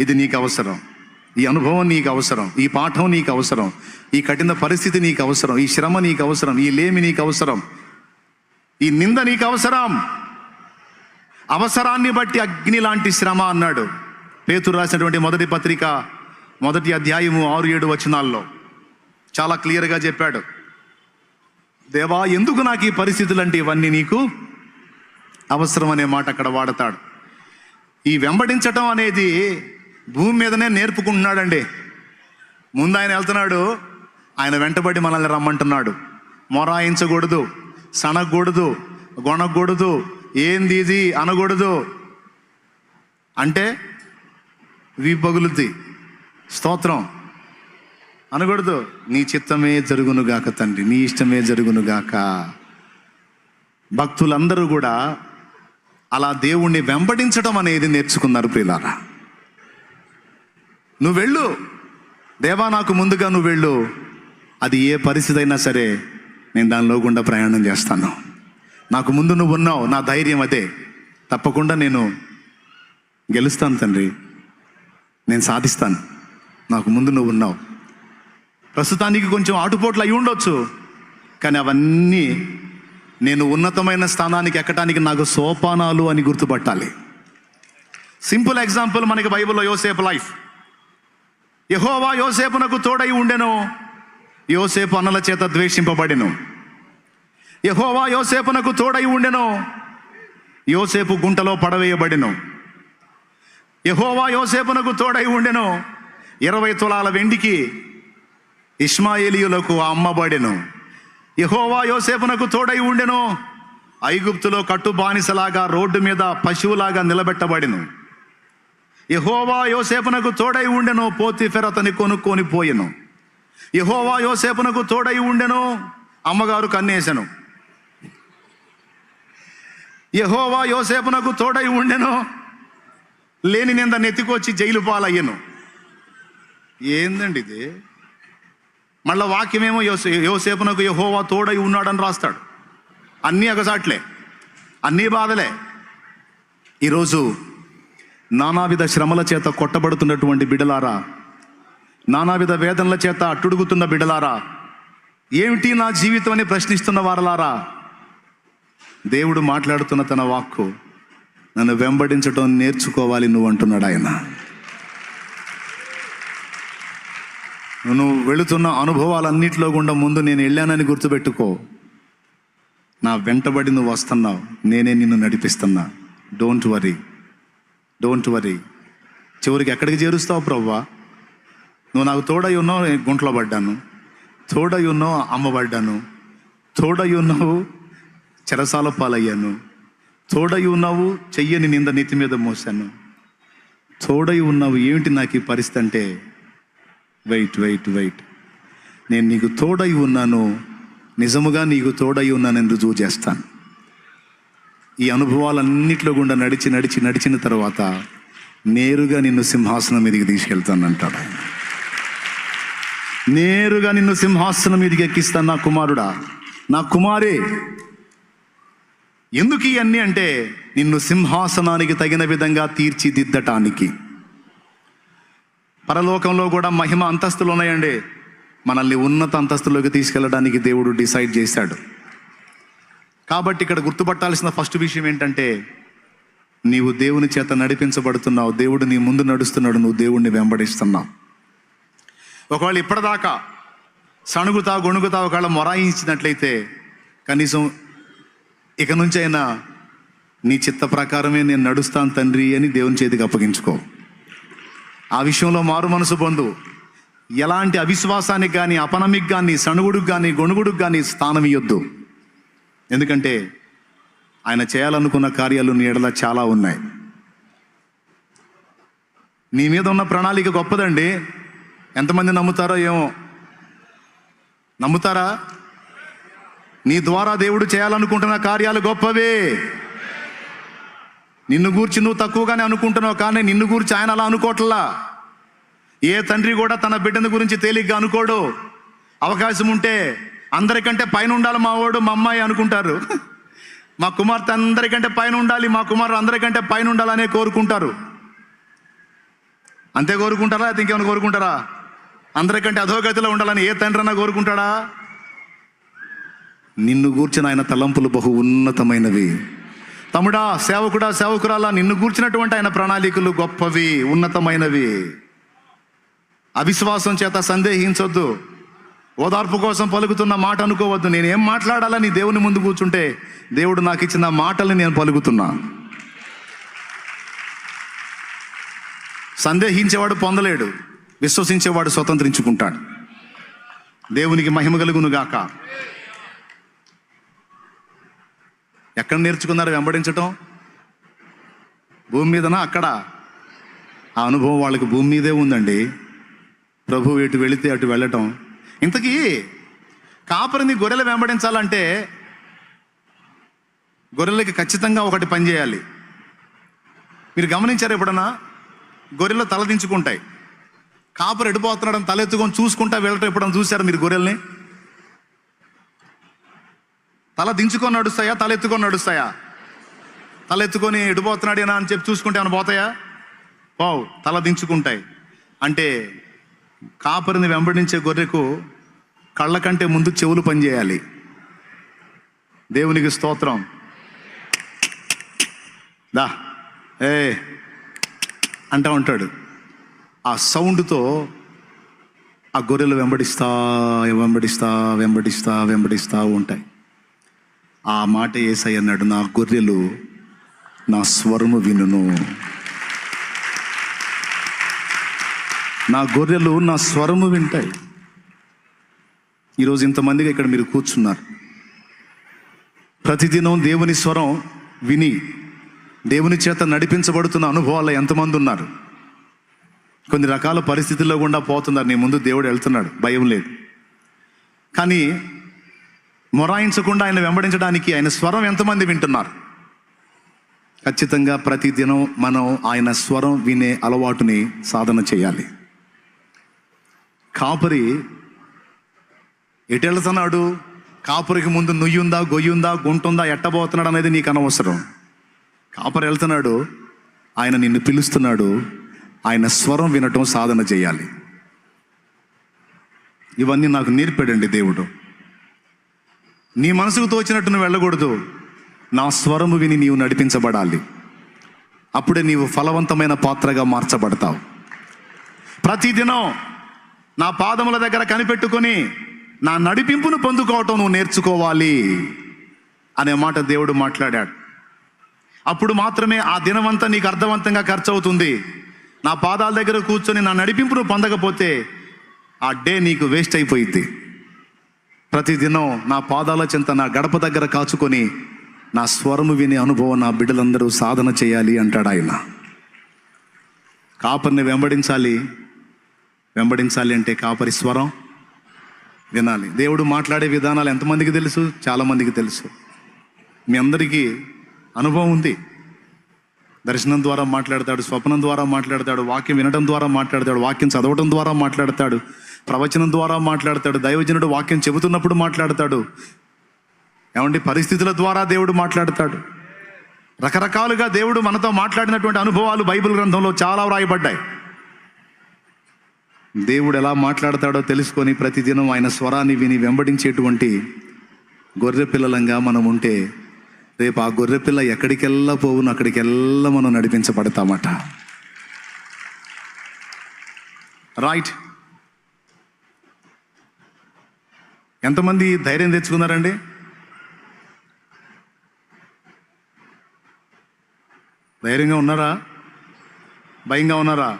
ఇది నీకు అవసరం. ఈ అనుభవం నీకు అవసరం. ఈ పాఠం నీకు అవసరం. ఈ కఠిన పరిస్థితి నీకు అవసరం. ఈ శ్రమ నీకు అవసరం. ఈ లేమి నీకు అవసరం. ఈ నింద నీకు అవసరం. అవసరాన్ని బట్టి అగ్ని లాంటి శ్రమ అన్నాడు. పేతురు రాసినటువంటి మొదటి పత్రిక మొదటి అధ్యాయము ఆరు ఏడు వచనాల్లో చాలా క్లియర్గా చెప్పాడు. దేవా ఎందుకు నాకు ఈ పరిస్థితులు అంటే ఇవన్నీ నీకు అవసరం అనే మాట అక్కడ వాడతాడు. ఈ వెంబడించటం అనేది భూమి మీదనే నేర్పుకుంటున్నాడండి. ముందు ఆయన వెళ్తున్నాడు ఆయన వెంటబడి మనల్ని రమ్మంటున్నాడు. మొరాయించకూడదు సనగకూడదు గొనకూడదు ఏంది ఇది అనకూడదు. అంటే వి పగులుద్ది స్తోత్రం. అనకూడదు నీ చిత్తమే జరుగునుగాక తండ్రి నీ ఇష్టమే జరుగునుగాక. భక్తులందరూ కూడా అలా దేవుణ్ణి వెంబడించడం అనేది నేర్చుకున్నారు ప్రియులారా. నువ్వు వెళ్ళు. దేవా నాకు ముందుగా నువ్వు వెళ్ళు. అది ఏ పరిస్థితి అయినా సరే నేను దానిలో గుండా ప్రయాణం చేస్తాను. నాకు ముందు నువ్వు ఉన్నావు. నా ధైర్యం అదే. తప్పకుండా నేను గెలుస్తాను తండ్రి. నేను సాధిస్తాను. నాకు ముందు నువ్వు ఉన్నావు. ప్రస్తుతానికి కొంచెం ఆటుపోట్లు అయి ఉండొచ్చు. కానీ అవన్నీ నేను ఉన్నతమైన స్థానానికి ఎక్కడానికి నాకు సోపానాలు అని గుర్తుపట్టాలి. సింపుల్ ఎగ్జాంపుల్ మనకి బైబిల్లో యోసేపు లైఫ్ యహోవా యోసేపునకు తోడై ఉండెను. యోసేపు అన్నల చేత ద్వేషింపబడెను. యహోవా యోసేపునకు తోడై ఉండెను. యోసేపు గుంటలో పడవేయబడెను. యహోవా యోసేపునకు తోడై ఉండెను. ఇరవై తులాల వెండికి ఇష్మాయేలీయులకు అమ్మబడెను. యహోవా యోసేపునకు తోడై ఉండెను. ఐగుప్తులో కట్టు బానిసలాగా రోడ్డు మీద పశువులాగా నిలబెట్టబడెను. యహోవా యోసేపునకు తోడై ఉండెను పోతిఫెర్ అతని కొనుక్కొని పోయెను. యహోవా యోసేపునకు తోడై ఉండెను అమ్మగారు కన్నేసెను. యహోవా యోసేపునకు తోడై ఉండెను లేని నింద నెత్తికొచ్చి జైలు పాలయ్యను. ఏందండి ఇది మళ్ళా వాక్యమేమో యోసే యోసేపునకు యహోవా తోడై ఉన్నాడని రాస్తాడు. అన్నీ అగసాట్లే అన్నీ బాధలే. ఈరోజు నానావిధ శ్రమల చేత కొట్టబడుతున్నటువంటి బిడలారా నానావిధ వేదనల చేత అట్టుడుగుతున్న బిడలారా ఏమిటి నా జీవితం అని ప్రశ్నిస్తున్న వారలారా? దేవుడు మాట్లాడుతున్న తన వాక్కు నన్ను వెంబడించటం నేర్చుకోవాలి నువ్వు అంటున్నాడు ఆయన. నువ్వు వెళుతున్న అనుభవాలన్నిటిలో గుండా ముందు నేను వెళ్ళానని గుర్తుపెట్టుకో. నా వెంటబడి నువ్వు వస్తున్నావు నేనే నిన్ను నడిపిస్తున్నా. డోంట్ వరీ డోంట్ వరీ చివరికి ఎక్కడికి చేరుస్తావు ప్రవ్వా? నువ్వు నాకు తోడై ఉన్నావు నేను గుంట్లో పడ్డాను. తోడై ఉన్నావు అమ్మబడ్డాను తోడై ఉన్నావు చెరసాల పాలయ్యాను. తోడై ఉన్నావు చెయ్యని నింద నీతి మీద మోసాను తోడై ఉన్నావు ఏమిటి నాకు ఈ పరిస్థితి అంటే? వెయిట్ వెయిట్ వెయిట్ నేను నీకు తోడై ఉన్నాను. నిజముగా నీకు తోడై ఉన్నానని రుజువు చేస్తాను? ఈ అనుభవాలన్నింటిలో గుండా నడిచి నడిచి నడిచిన తర్వాత నేరుగా నిన్ను సింహాసనం మీదకి తీసుకెళ్తానంటాడు ఆయన. నేరుగా నిన్ను సింహాసనం మీదకి ఎక్కిస్తాను నా కుమారుడా. నా కుమారే ఎందుకు ఇవన్నీ అంటే నిన్ను సింహాసనానికి తగిన విధంగా తీర్చిదిద్దటానికి. పరలోకంలో కూడా మహిమ అంతస్తులు ఉన్నాయండి. మనల్ని ఉన్నత అంతస్తులోకి తీసుకెళ్ళడానికి దేవుడు డిసైడ్ చేశాడు. కాబట్టి ఇక్కడ గుర్తుపట్టాల్సిన ఫస్ట్ విషయం ఏంటంటే నీవు దేవుని చేత నడిపించబడుతున్నావు దేవుడు నీ ముందు నడుస్తున్నాడు నువ్వు దేవుడిని వెంబడిస్తున్నావు. ఒకవేళ ఇప్పటిదాకా సణుగుతా గొణుగుతా ఒకవేళ మొరాయించినట్లయితే కనీసం ఇక నుంచి అయినా నీ చిత్త ప్రకారమే నేను నడుస్తాను తండ్రి అని దేవుని చేతికి అప్పగించుకో. ఆ విషయంలో మారు మనసు పొందు. ఎలాంటి అవిశ్వాసానికి కానీ అపనమికి కానీ సణుగుడికి కానీ గొణుగుడికి కానీ స్థానం ఇవ్వద్దు ఎందుకంటే ఆయన చేయాలనుకున్న కార్యాలు నీ ఎడల చాలా ఉన్నాయి. నీ మీద ఉన్న ప్రణాళిక గొప్పదండి. ఎంతమంది నమ్ముతారో ఏమో. నమ్ముతారా? నీ ద్వారా దేవుడు చేయాలనుకుంటున్న కార్యాలు గొప్పవే. నిన్ను గూర్చి నువ్వు తక్కువగానే అనుకుంటున్నావు కానీ నిన్ను గూర్చి ఆయన అలా అనుకోవట్లా ఏ తండ్రి కూడా తన బిడ్డను గురించి తేలిగ్గా అనుకోడు. అవకాశం ఉంటే అందరికంటే పైన ఉండాలి మా వాడు మా అమ్మాయి అనుకుంటారు. మా కుమార్తె అందరికంటే పైన ఉండాలి మా కుమారుడు అందరికంటే పైన ఉండాలనే కోరుకుంటారు. అంతే కోరుకుంటారా? అయితే ఇంకేమైనా కోరుకుంటారా? అందరికంటే అధోగతిలో ఉండాలని ఏ తండ్రి అన్నా కోరుకుంటాడా? నిన్ను గూర్చిన ఆయన తలంపులు బహు ఉన్నతమైనవి. తమ్ముడా సేవకుడా సేవకురాలా నిన్ను గూర్చినటువంటి ఆయన ప్రణాళికలు గొప్పవి ఉన్నతమైనవి. అవిశ్వాసం చేత సందేహించొద్దు. ఓదార్పు కోసం పలుకుతున్న మాట అనుకోవద్దు. నేను ఏం మాట్లాడాలని దేవుని ముందు కూర్చుంటే దేవుడు నాకు ఇచ్చిన మాటల్ని నేను పలుకుతున్నా. సందేహించేవాడు పొందలేడు. విశ్వసించేవాడు స్వతంత్రించుకుంటాడు. దేవునికి మహిమ కలుగునుగాక. ఎక్కడ నేర్చుకున్నారు వెంబడించటం? భూమి మీదనా? అక్కడ. ఆ అనుభవం వాళ్ళకి భూమి మీదే ఉందండి. ప్రభు ఎటు వెళితే అటు వెళ్ళటం ఇంతకీ కాపరిని గొర్రెలు వెంబడించాలంటే గొర్రెలకి ఖచ్చితంగా ఒకటి పని చేయాలి. మీరు గమనించారు ఎప్పుడన్నా? గొర్రెలు తలదించుకుంటాయి కాపరు ఎడిపోతున్నాడని తలెత్తుకొని చూసుకుంటా వెళ్ళటం ఎప్పుడన్నా చూశారు మీరు గొర్రెల్ని? తల దించుకొని నడుస్తాయా? తల ఎత్తుకొని నడుస్తాయా? తల ఎత్తుకొని ఎడిపోతున్నాడేనా అని చెప్పి చూసుకుంటే ఏమైనా పోతాయా? పోవు తల దించుకుంటాయి. అంటే కాపరిని వెంబడించే గొర్రెకు కళ్ళ కంటే ముందు చెవులు పనిచేయాలి. దేవునికి స్తోత్రం. దా. ఏ. అంటా ఉంటాడు. ఆ సౌండ్తో ఆ గొర్రెలు వెంబడిస్తా వెంబడిస్తా వెంబడిస్తా వెంబడిస్తా ఉంటాయి. ఆ మాట ఏసై అన్నాడు నా గొర్రెలు నా స్వరము వినును. నా గొర్రెలు నా స్వరము వింటాయి. ఈరోజు ఇంతమందిగా ఇక్కడ మీరు కూర్చున్నారు. ప్రతిదినం దేవుని స్వరం విని దేవుని చేత నడిపించబడుతున్న అనుభవాలు ఎంతమంది ఉన్నారు? కొన్ని రకాల పరిస్థితుల్లో గుండా పోతున్నారు. నీ ముందు దేవుడు వెళ్తున్నాడు. భయం లేదు. కానీ మొరాయించకుండా ఆయన వెంబడించడానికి ఆయన స్వరం ఎంతమంది వింటున్నారు? ఖచ్చితంగా ప్రతిదినం మనం ఆయన స్వరం వినే అలవాటుని సాధన చేయాలి. కాపరి ఎటు వెళ్తున్నాడు కాపరికి ముందు నుయ్యుందా గొయ్యుందా గుంటుందా ఎట్టబోతున్నాడు అనేది నీకు అనవసరం. కాపరి వెళ్తున్నాడు ఆయన నిన్ను పిలుస్తున్నాడు ఆయన స్వరం వినటం సాధన చేయాలి. ఇవన్నీ నాకు నేర్పాడండి దేవుడు. నీ మనసుకు తోచినట్టు నువ్వు వెళ్ళకూడదు. నా స్వరము విని నీవు నడిపించబడాలి. అప్పుడే నీవు ఫలవంతమైన పాత్రగా మార్చబడతావు. ప్రతిదినం నా పాదముల దగ్గర కనిపెట్టుకొని నా నడిపింపును పొందుకోవటం నువ్వు నేర్చుకోవాలి అనే మాట దేవుడు మాట్లాడాడు. అప్పుడు మాత్రమే ఆ దినమంతా నీకు అర్థవంతంగా ఖర్చు అవుతుంది నా పాదాల దగ్గర కూర్చొని నా నడిపింపును పొందకపోతే ఆ డే నీకు వేస్ట్ అయిపోయింది ప్రతిదినం నా పాదాల చెంత నా గడప దగ్గర కాచుకొని నా స్వరము వినే అనుభవం నా బిడ్డలందరూ సాధన చేయాలి అంటాడు ఆయన. కాపరిని వెంబడించాలి. వెంబడించాలి అంటే కాపరి స్వరం. వినాలి. దేవుడు మాట్లాడే విధానాలు ఎంతమందికి తెలుసు? చాలామందికి తెలుసు. మీ అందరికీ అనుభవం ఉంది. దర్శనం ద్వారా మాట్లాడతాడు స్వప్నం ద్వారా మాట్లాడతాడు వాక్యం వినడం ద్వారా మాట్లాడతాడు వాక్యం చదవడం ద్వారా మాట్లాడతాడు ప్రవచనం ద్వారా మాట్లాడతాడు దైవజనుడు వాక్యం చెబుతున్నప్పుడు మాట్లాడతాడు. ఏమండి? పరిస్థితుల ద్వారా దేవుడు మాట్లాడతాడు. రకరకాలుగా దేవుడు మనతో మాట్లాడినటువంటి అనుభవాలు బైబిల్ గ్రంథంలో చాలా వ్రాయబడ్డాయి. దేవుడు ఎలా మాట్లాడతాడో తెలుసుకొని ప్రతిదినం ఆయన స్వరాన్ని విని వెంబడించేటువంటి గొర్రె పిల్లలంగా మనం ఉంటే రేపు ఆ గొర్రె పిల్ల ఎక్కడికెల్లా పోవును అక్కడికెల్లా మనం నడిపించబడతామట. రైట్ ఎంతమంది ధైర్యం తెచ్చుకున్నారండి? ధైర్యంగా ఉన్నారా? భయంగా ఉన్నారా?